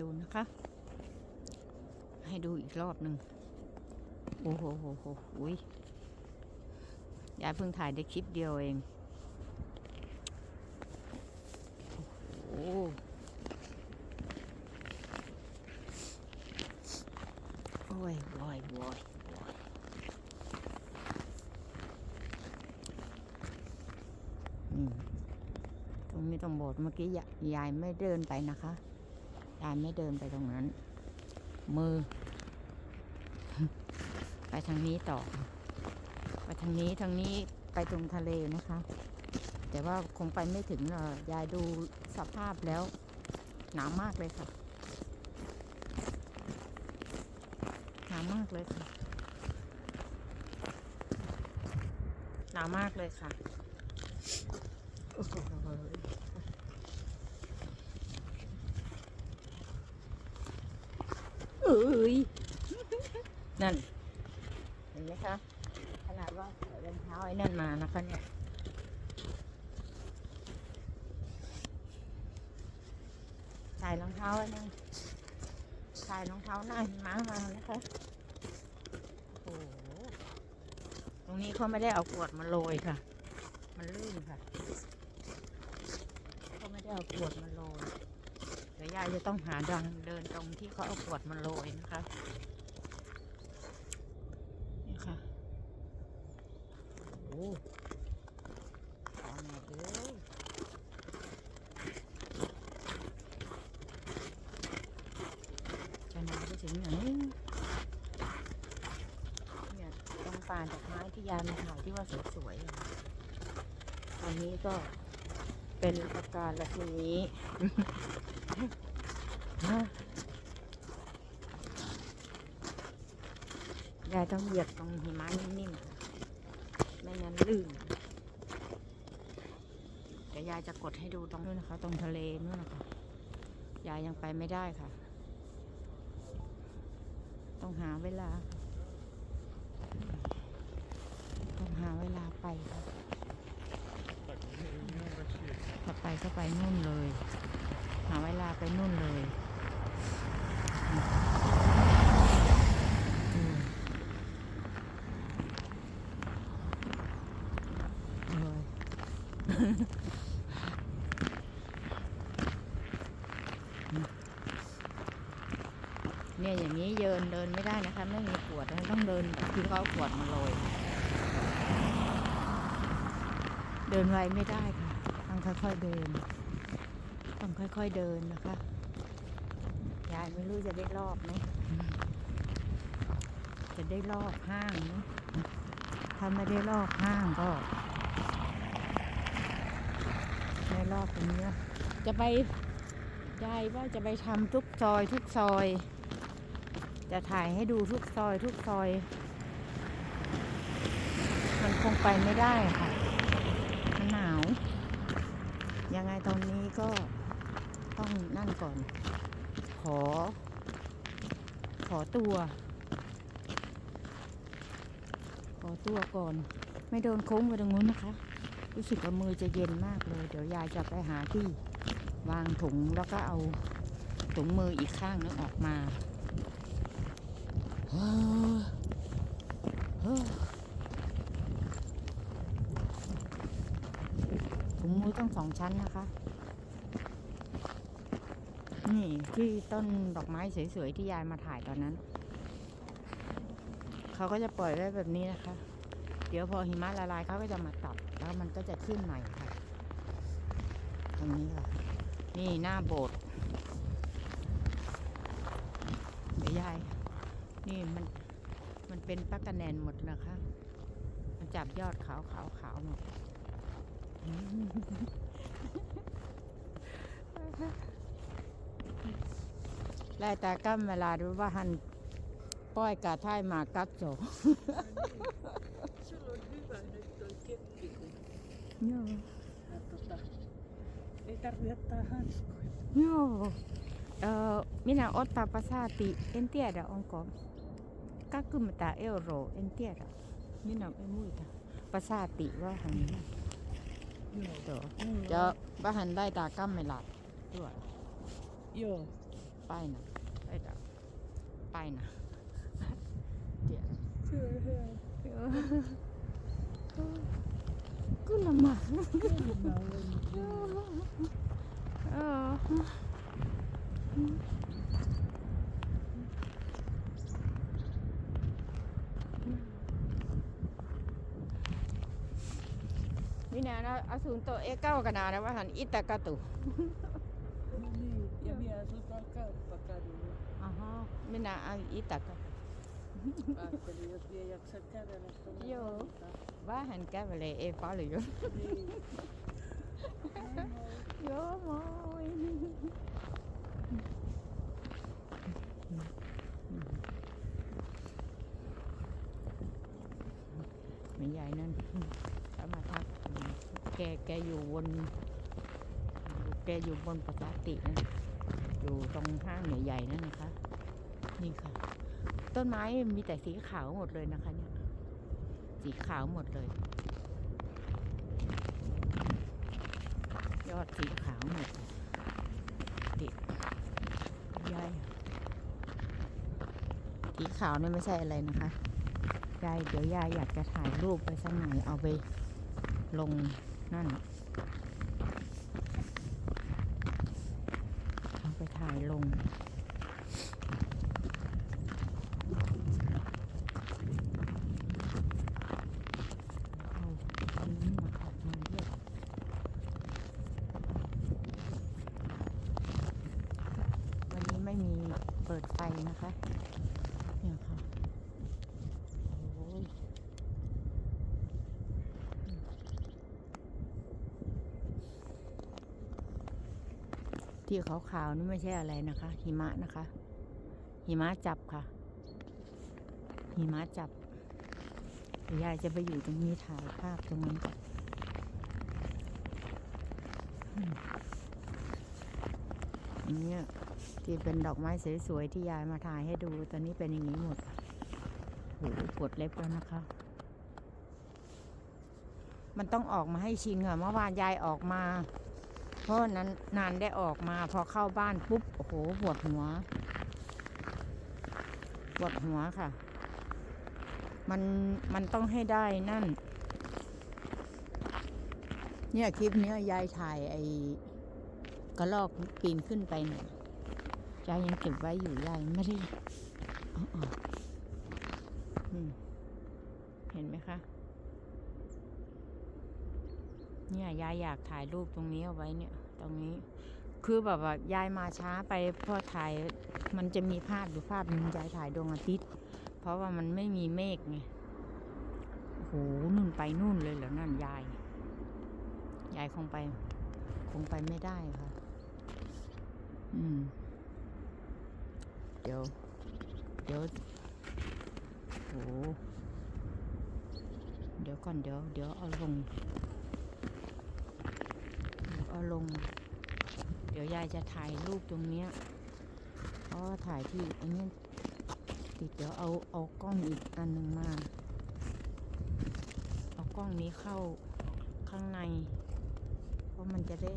ดูนะคะ ให้ดูอีกรอบหนึ่งโอ้โหโหโหอุ้ยยายเพิ่งถ่ายได้คลิปเดียวเองโอ้โอ้ยโอ้ยโอ้ยโอ้ยอืมตรงนี้ต้องบอกเมื่อกี้ยายไม่เดินไปนะคะ ยายไม่เดินไปตรงนั้น มือ ไปทางนี้ต่อ ไปทางนี้ทางนี้ไปตรงทะเลนะคะ แต่ว่าคงไปไม่ถึงหรอกยายดูสภาพแล้ว หนาวมากเลยค่ะหนาวมากเลยค่ะหนาวมากเลยค่ะโอ้โหเอ้ ยนั่น เห็นไหมคะ ขนาดว่าใส่รองเท้าไอ้นั่นมานะคะเนี่ยใส่รองเท้าไอ้นั่นใส่รองเท้าหน้าหิมะมานะคะโอ้โหตรงนี้เขาไม่ได้เอากรวดมาโรยค่ะ มันลื่นค่ะเขาไม่ได้เอากรวดมาโรย เดี๋ยวยายจะต้องหาดังเดินตรงที่เขาเอากรวดมาโรยนะคะนี่ค่ะโอ้เอาแม่เด้อจะนานไปถึงไหนเนี่ยตรงป่าดอกไม้ที่ยายมาถ่ายที่ว่าสวยๆอะค่ะตอนนี้ก็เป็นประกาศละทีนี้ ยายต้องเหยียบตรงหิมะนิ่มๆค่ะไม่งั้นลื่นเดี๋ยวยายจะกดให้ดูตรงนู้นนะคะ ตรงทะเลนู่นนะคะ ยายยังไปไม่ได้ค่ะ ต้องหาเวลาค่ะต้องหาเวลาไปค่ะถ้าไปก็ไปนู่นเลยหาเวลา ไปนู่นเลยเนี่ยอย่างนี้เดินเดินไม่ได้นะคะ ไม่มีขวดต้องเดินแบบที่เขาเอาขวดมาโรยเดินไวไม่ได้ค่ะต้องค่อยๆเดิน ค่อยๆเดินนะคะ ยายไม่รู้จะได้รอบไหมจะได้รอบห้างไหมถ้าไม่ได้รอบห้างก็ไม่รอบตรงนี้จะไปยายว่าจะไปทำทุกซอยทุกซอย จะถ่ายให้ดูทุกซอยทุกซอย มันคงไปไม่ได้ค่ะมันหนาว ยังไงตอนนี้ก็ ต้องนั่นก่อน ขอ ขอตัว ขอตัวก่อน ไม่โดนโค้งไปตรงนู้นนะคะ รู้สึกว่ามือจะเย็นมากเลย เดี๋ยวยายจะไปหาที่วางถุงแล้วก็เอาถุงมืออีกข้างนึงออกมาเฮ้อเฮ้อถุงมือต้องสองชั้นนะคะ นี่ที่ต้นดอกไม้สวยๆที่ยายมาถ่ายตอนนั้น เขาก็จะปล่อยไว้แบบนี้นะคะ เดี๋ยวพอหิมะละลายเขาก็จะมาตัดแล้วมันก็จะขึ้นใหม่ค่ะ ตรงนี้ค่ะ นี่หน้าโบสถ์เดี๋ยวยาย นี่มันมันเป็นปักกะแนนหมดนะคะ มันจับยอดขาวขาวขาวหมด ไล่ตากั้มเวลาดูว่าหันป้อยกาท่ายหมากัดโจ Sulla on hyvä nyt toi keppi, kun โย่ ja tota, ei tarvitse ottaa hanskoja. Joo. Ö, minä ottaa pasati, en tiedä onko 20 euroa, en tiedä. Minä en muita. Pasati vähän. Joo. Mulla Ja vähän laittaa kammella tuolla. Joo. ป้ายนะป้ายดาวป้ายนะเดี๋ย ว Kör här. ก็ลำบาก Mannen. เออนี่นะนะอสูรโตเอเก้ากันนานะว่าหันอิตากาตุ Ni, jag menar så baka baka dulu. อ๋อฮะไม่นาอันอิตากา Baka dulu dia yang sekarang atau Yo. ว่าหันแกไปเลยเอฟ้าหรื อโย Ni. โยมอยไม่ใหญ่นั่นถ้ามาทักแกแกอยู่บนแกอยู่บนปกตินะอยู่ตรงห้างใหญ่ๆนั่นนะคะ นี่ค่ะ ต้นไม้มีแต่สีขาวหมดเลยนะคะ เนี่ย สีขาวหมดเลย ยอดสีขาวหมดเลยดิยายสีขาวนี่ไม่ใช่อะไรนะคะยายเดี๋ยวยายอยากจะถ่ายรูปไปสักหน่อยเอาไปลงนั่น เอาไปถ่ายลง เอาอันนี้มาขัดมันด้วยวันนี้ไม่มีเปิดไฟนะคะ เนี่ยค่ะโอ้ยที่ขาวๆนี่ไม่ใช่อะไรนะคะ หิมะนะคะ หิมะจับค่ะ หิมะจับยายจะไปอยู่ตรงนี้ถ่ายภาพตรงนั้นก่อนอันเนี้ย ที่เป็นดอกไม้สวยๆที่ยายมาถ่ายให้ดู ตอนนี้เป็นอย่างนี้หมดโหปวดเล็บแล้วนะคะ มันต้องออกมาให้ชิงอะเมื่อวานยายออกมา เพราะนั้นนานได้ออกมา พอเข้าบ้านปุ๊บ โอ้โหปวดหัวปวดหัวค่ะ มันมันต้องให้ได้นั่น เนี่ยคลิปเนี้ยยายถ่ายไอ้กระลอกปีนขึ้นไปเนี่ย ยายยังเก็บไว้อยู่ยายไม่ได้เอาออกเห็นไหมคะ เนี่ยยายอยากถ่ายรูปตรงนี้เอาไว้เนี่ย ตรงนี้ คือแบบว่ายายมาช้าไปเพอถ่ายมันจะมีภาพอยู่ภาพหนึ่งยายถ่ายดวงอาทิตย์ เพราะว่ามันไม่มีเมฆไงโอ้โหนู่นไปนู่นเลยเหรอนั่นยาย ยายคงไป คงไปไม่ได้ค่ะ อืม ดี๋ยว เดี๋ยวโอ้โหเดี๋ยวก่อนเดี๋ยว เดี๋ยวเอาลง เอาลง เดี๋ยวยายจะถ่ายรูปตรงเนี้ยเพราะถ่ายที่อันนี้ติดเดี๋ยวเอาเอากล้องอีกอันหนึ่งมา เอากล้องนี้เข้าข้างใน เพราะมันจะได้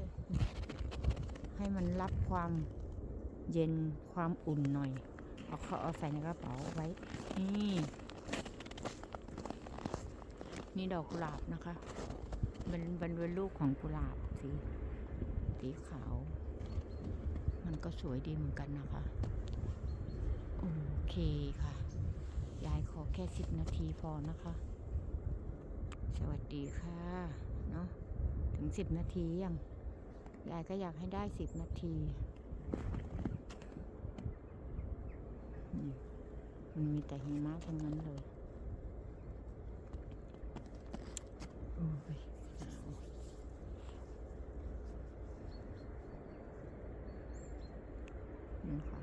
ให้มันรับความ เย็นความอุ่นหน่อย เอาเขาเอาใส่ในกระเป๋าไว้ นี่นี่ดอกกุหลาบนะคะเป็นเป็นเป็นลูกของกุหลาบสีสีขาว มันก็สวยดีเหมือนกันนะคะโอเคค่ะ ยายขอแค่สิบนาทีพอนะคะ สวัสดีค่ะ เนาะถึงสิบนาทียัง ยายก็อยากให้ได้สิบนาทีนี่ มันมีแต่หิมะทั้งนั้นเลยโอ้ยหนาวนี่ค่ะ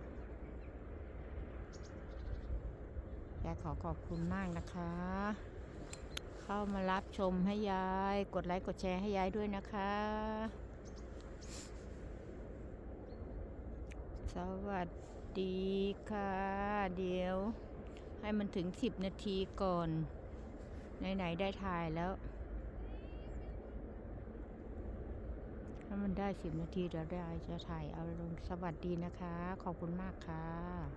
ยายขอขอบคุณมากนะคะ เข้ามารับชมให้ยาย กดไลค์กดแชร์ให้ยายด้วยนะคะ สวัสดีีค่ะ เดี๋ยว ให้มันถึงสิบนาทีก่อน ไหน ๆ ได้ถ่ายแล้วถ้ามันได้สิบนาทีเดี๋ยวได้จะถ่ายเอาลงสวัสดีนะคะ ขอบคุณมากค่ะ